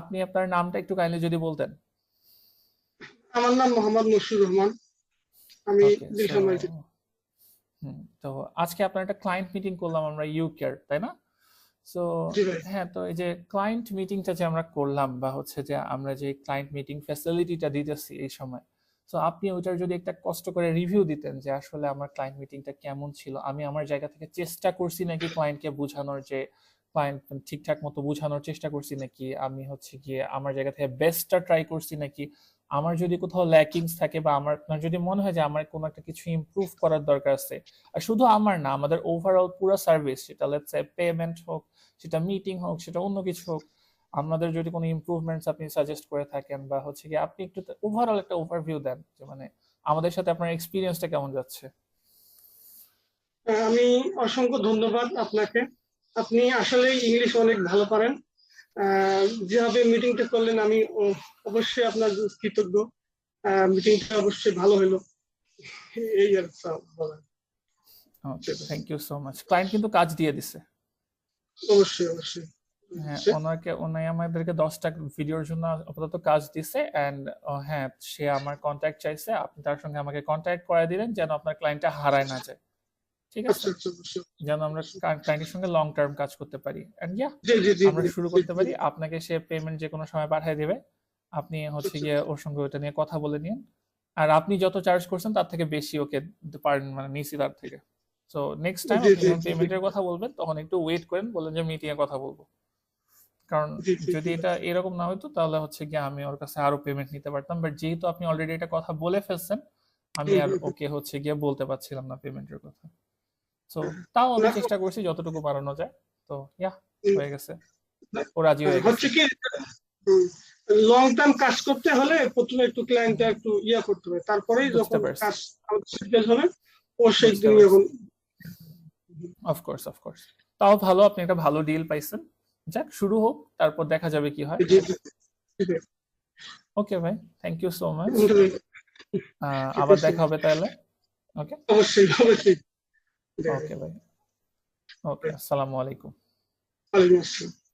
আপনি আপনার নামটা একটু কাইন্ডলি যদি বলতেন। আমার নাম মোহাম্মদ মুশির রহমান। আমি সো তো আজকে আপনার একটা ক্লায়েন্ট মিটিং করলাম আমরা ইউ কেয়ার তাই না? সো হ্যাঁ তো এই যে ক্লায়েন্ট মিটিংটা যে আমরা করলাম বা হচ্ছে যে আমরা যে ক্লায়েন্ট মিটিং ফ্যাসিলিটিটা দিতেছি এই সময় তো আপনি ওইটার যদি একটা কষ্ট করে রিভিউ দিতেন যে আসলে আমার ক্লায়েন্ট মিটিংটা কেমন ছিল আমি আমার জায়গা থেকে চেষ্টা করছি নাকি ক্লায়েন্টকে বোঝানোর যে ক্লায়েন্ট ঠিকঠাক মতো বোঝানোর চেষ্টা করছি নাকি? আমি হচ্ছে গিয়ে আমার জায়গা থেকে বেস্টটা ট্রাই করছি নাকি? আমার যদি কোথাও ল্যাকিংস থাকে বা আমার আপনার যদি মনে হয় যে আমার কোনো একটা কিছু ইমপ্রুভ করার দরকার আছে, আর শুধু আমার না, আমাদের ওভারঅল পুরো সার্ভিস সেটা লেটস পেমেন্ট হোক, সেটা মিটিং হোক, সেটা অন্য কিছু হোক, আমাদের যদি কোনো ইমপ্রুভমেন্টস আপনি সাজেস্ট করে থাকেন বা হচ্ছে কি আপনি একটু ওভারঅল একটা ওভারভিউ দেন, যে মানে আমাদের সাথে আপনার এক্সপিরিয়েন্সটা কেমন যাচ্ছে? আমি অসংখ্য ধন্যবাদ আপনাকে। আপনি আসলে ইংলিশ অনেক ভালো পারেন। যেভাবে মিটিংটা করলেন আমি অবশ্যই আপনার কৃতজ্ঞ। মিটিংটা অবশ্যই ভালো হলো। এই আর okay thank you so much client কিন্তু কাজ দিয়ে দিছে। অবশ্যই অবশ্যই। হ্যাঁ ওনাকে উনি আমাদেরকে দশটা ভিডিওর জন্য আপাতত কাজ দিছে এন্ড হ্যাঁ সে আমার কন্ট্যাক্ট চাইছে। আপনি তার সঙ্গে আমাকে কন্ট্যাক্ট করে দিলেন যেন আপনার ক্লায়েন্টটা হারায় না যায়। ঠিক আছে? আচ্ছা আচ্ছা যেন আমরা ক্লায়েন্টের সঙ্গে লং টার্ম কাজ করতে পারি। এন্ড ইয়া আমরা শুরু করতে পারি। আপনাকে সে পেমেন্ট যে কোনো সময় পাঠিয়ে দিবে। আপনি হচ্ছে আচ্ছা। গিয়ে ওর সঙ্গে ওটা নিয়ে কথা বলে নিন। আর আপনি যত চার্জ করছেন তার থেকে বেশি ওকে পারেন মানে নিছি তার থেকে। সো নেক্সট টাইম আপনি পেমেন্টের কথা বলবেন তখন একটু ওয়েট করেন বলেন যে মিটিং এ কথা বলব। কারণ যদি এটা এরকম না হতো তাহলে হচ্ছে গিয়ে আমি ওর কাছে আরও পেমেন্ট নিতে পারতাম। বাট যেহেতু আপনি অলরেডি এটা কথা বলে ফেলছেন আমি আর। ওকে হচ্ছে গিয়ে বলতে পারছিলাম না পেমেন্টের কথা। সো তাও আমি চেষ্টা করছি যতটুকু বাড়ানো যায়। তো ইয়া হয়ে গেছে। ও রাজি হয়ে গেছে। হচ্ছে কি লং টার্ম কাজ করতে হলে প্রথমে একটু ক্লায়েন্টটা একটু ইয়া করতে হবে। তারপরেই যখন। কাজ সেটেল হবে ও সেই দিন। এখন অফকোর্স অফকোর্স তাও ভালো আপনি একটা ভালো ডিল পাইছেন। যাক শুরু হোক তারপর দেখা যাবে কি হয়। ওকে ভাই থ্যাংক ইউ সো মাচ আবার দেখা হবে তাহলে। ওকে অবশ্যই অবশ্যই। ওকে ভাই ওকে আসসালামু আলাইকুম। ওয়ালাইকুম আসসালাম।